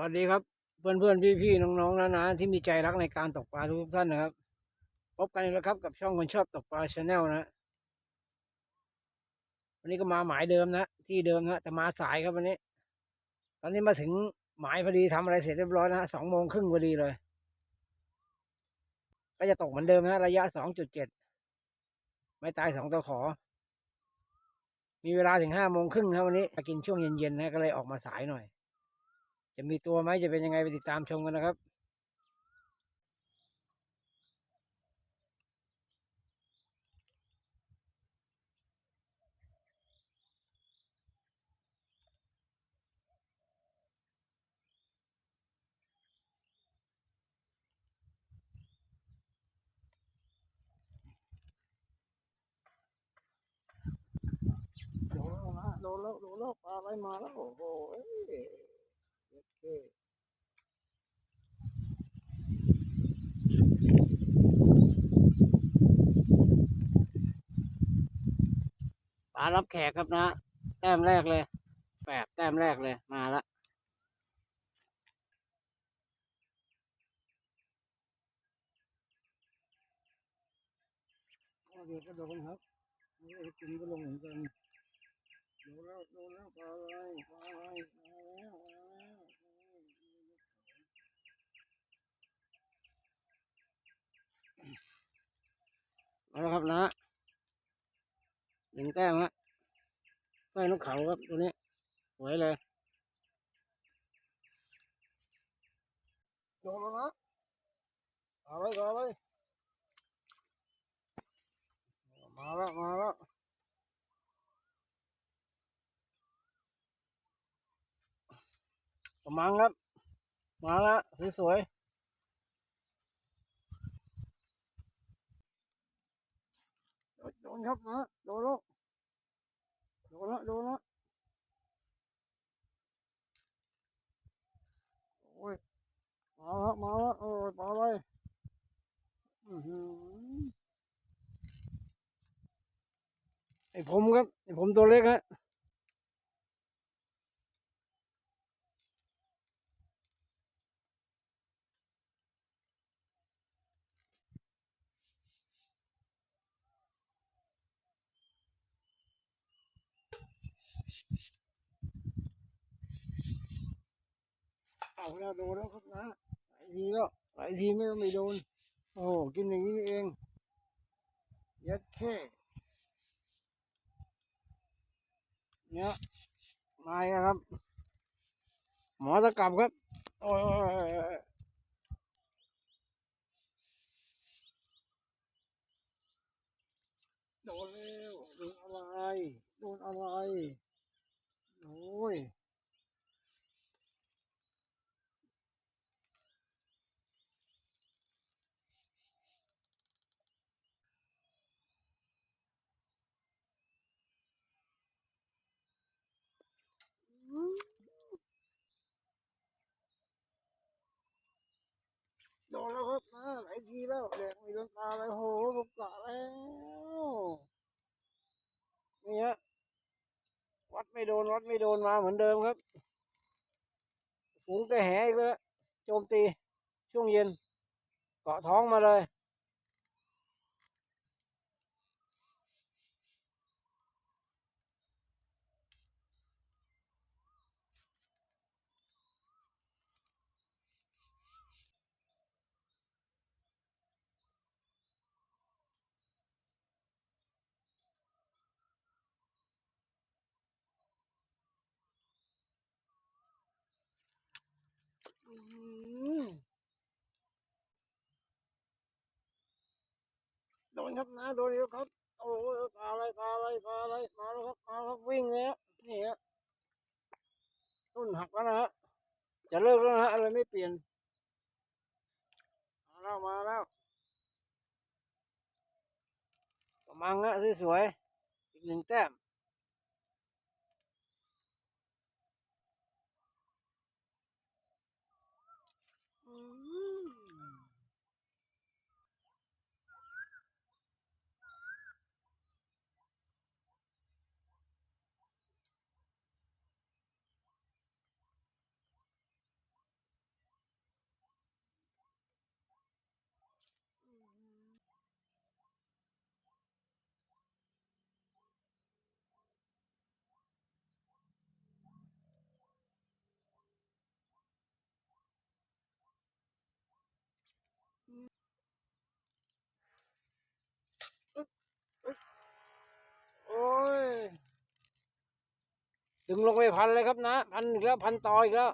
วัสดีครับ เพื่อนเพื่อนพี่พี่ๆน้องๆนะนะที่มีใจรักในการตกปลาทุกท่านนะครับ พบกันอีกแล้วครับกับช่องคนชอบตกปลาชาแนลนะวันนี้ก็มาหมายเดิมนะที่เดิมนะแต่มาสายครับวันนี้ ตอนนี้มาถึงหมายพอดีทำอะไรเสร็จเรียบร้อยนะสองโมงครึ่งพอดีเลย ก็จะตกเหมือนเดิมนะระยะสองจุดเจ็ดไม่ตายสองตัวขอ มีเวลาถึงห้าโมงครึ่งนะวันนี้กินช่วงเย็นๆนะก็เลยออกมาสายหน่อย จะมีตัวไหมจะเป็นยังไงไปติดตามชมกันนะครับโดนแล้วนะโดนแล้วโดนแล้วปลาอะไรมาแล้วโอ้โห เคปลารับแขกครับนะ แต้มแรกเลย แปดแต้มแรกเลย มาละเดี๋ยวก็โดนครับไม่ได้กินก็ลงเหมือนกันโดนแล้วโดนแล้วปลาอะไรปลาอะไรมาแล้วมาแล้ว มาแล้วครับนะหนึ่งแต้มฮะใต้นกเขาครับตัวนี้สวยเลยโดนแล้วนะเอาไว้เอาไว้มาแล้วมาแล้วกำมังครับ มาละสวยๆ โดนครับนะโดนแล้วโดนแล้วโดนแล้วโอ้ยมาแล้วมาแล้วโอ้ยปลาอะไรอื้อหือไอผมครับไอผมตัวเล็กฮะ แล้วโดนแล้วครับนะหลายทีแล้วหลายทีไม่ไม่โดน โอ้โหกินอย่างนี่เอง ยัดแค่เนี่ยนายครับ หมอตะกลับครับ โอ้ยโดนแล้วโดนอะไร โดนอะไร โอ้ย โดนแล้วครับนะหลายทีแล้วแดกมีโดนตาเลยโหผมกะแล้วนี่ฮะวัดไม่โดนวัดไม่โดนมาเหมือนเดิมครับฝูงกระแหอีกแล้วโจมตีช่วงเย็น เกาะท้องมาเลย โดนครับนะโดนเยอะครับ โอ้ยปลาอะไรปลาอะไรปลาอะไรมาแล้วครับมาแล้วครับวิ่งเลยฮะนี่ฮะต้นหักแล้วนะฮะจะเลิกแล้วนะฮะอะไรไม่เปลี่ยนมาแล้วมาแล้วกำมังฮะสวยๆอีกหนึ่งแต้มอืม ดึงลงไปพันเลยครับนะ พันอีกแล้วพันต่ออีกแล้ว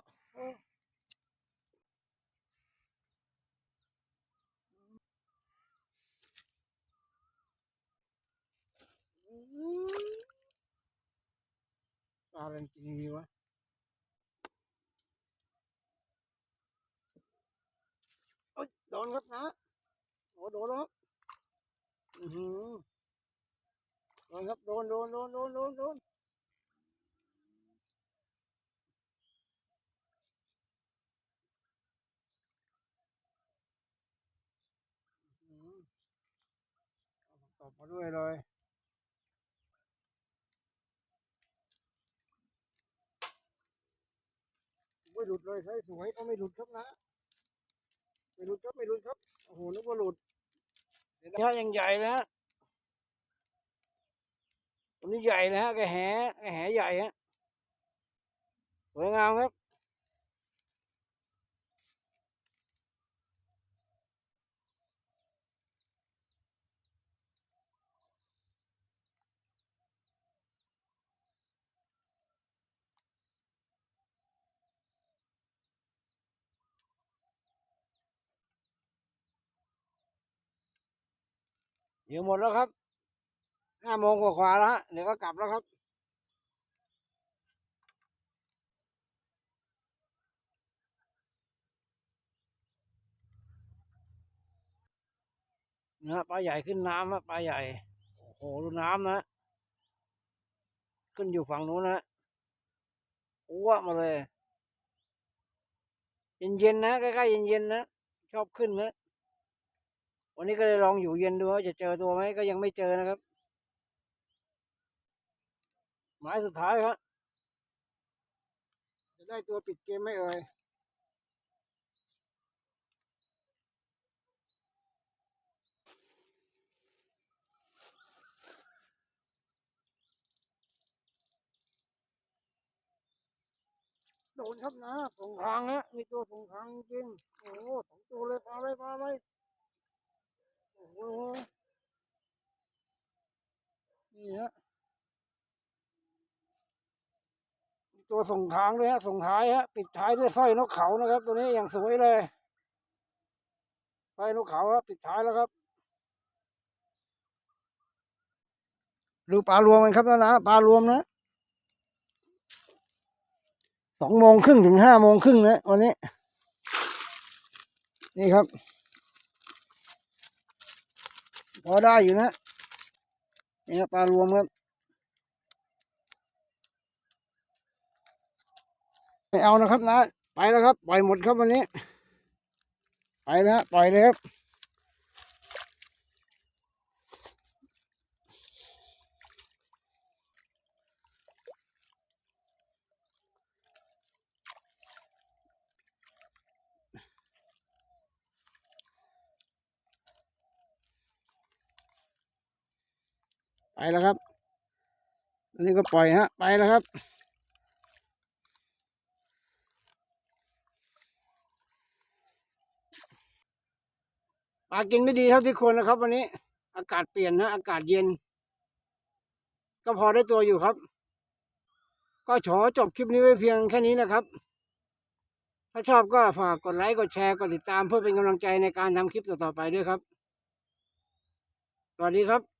ปลาอะไรกินนี่วะโอ๊ยโดนครับนะโอ้โดนแล้วครับอือหือโดนครับโดนโดนโดนโดนโดนโดน อืมเอาตบ มาด้วยเลย ไม่หลุดเลยใช้สวยก็ไม่หลุดครับนะ ไม่หลุดครับไม่หลุดครับ โอ้โห นึกว่าหลุดเดี๋ยวนะยังใหญ่นะฮะตัวนี้ใหญ่นะฮะแกแหแกแหใหญ่ฮะสวยงามครับ เดี๋ยวหมดแล้วครับห้าโมงกว่าๆแล้วฮะเดี๋ยวก็กลับแล้วครับนะปลาใหญ่ขึ้นน้ำฮะปลาใหญ่ โอ้โหดูน้ำนะ ขึ้นอยู่ฝั่งนู้นนะอ้วมาเลย เย็นๆนะใกล้ๆเย็นๆนะ ชอบขึ้นนะ วันนี้ก็เลยลองอยู่เย็นดูว่าจะเจอตัวไหมก็ยังไม่เจอนะครับ หมายสุดท้ายครับจะได้ตัวปิดเกมไหมเอ่ยโดนครับนะส่งทางฮะมีตัวส่งทางจริงโอ้สองตัวเลยปลาเลยปลาเลยโอ้โหนี่ฮะตัวส่งทางเลยฮะ ส่งท้ายฮะ ปิดท้ายด้วยสร้อยนกเขานะครับ ตัวนี้อย่างสวยเลยสร้อยนกเขาฮะปิดท้ายแล้วครับดูปลารวมกันครับนะนะปลารวมนะสองโมงครึ่งถึงห้าโมงครึ่งนะวันนี้ นี่ครับ พอได้อยู่นะนี่ครับปลารวมครับไม่เอานะครับนะ ไปแล้วครับ ปล่อยหมดครับวันนี้ ไปแล้วปล่อยเลยครับ แล้วครับ อันนี้ก็ปล่อยฮะ ไปแล้วครับ ปลากินไม่ดีเท่าที่ควรนะครับ วันนี้ อากาศเปลี่ยนนะอากาศเย็น ก็พอได้ตัวอยู่ครับ ก็ขอจบคลิปนี้ไว้เพียงแค่นี้นะครับ ถ้าชอบก็ฝากกดไลค์ กดแชร์ กดติดตามเพื่อเป็นกำลังใจในการทำคลิปต่อๆไปด้วยครับสวัสดีครับ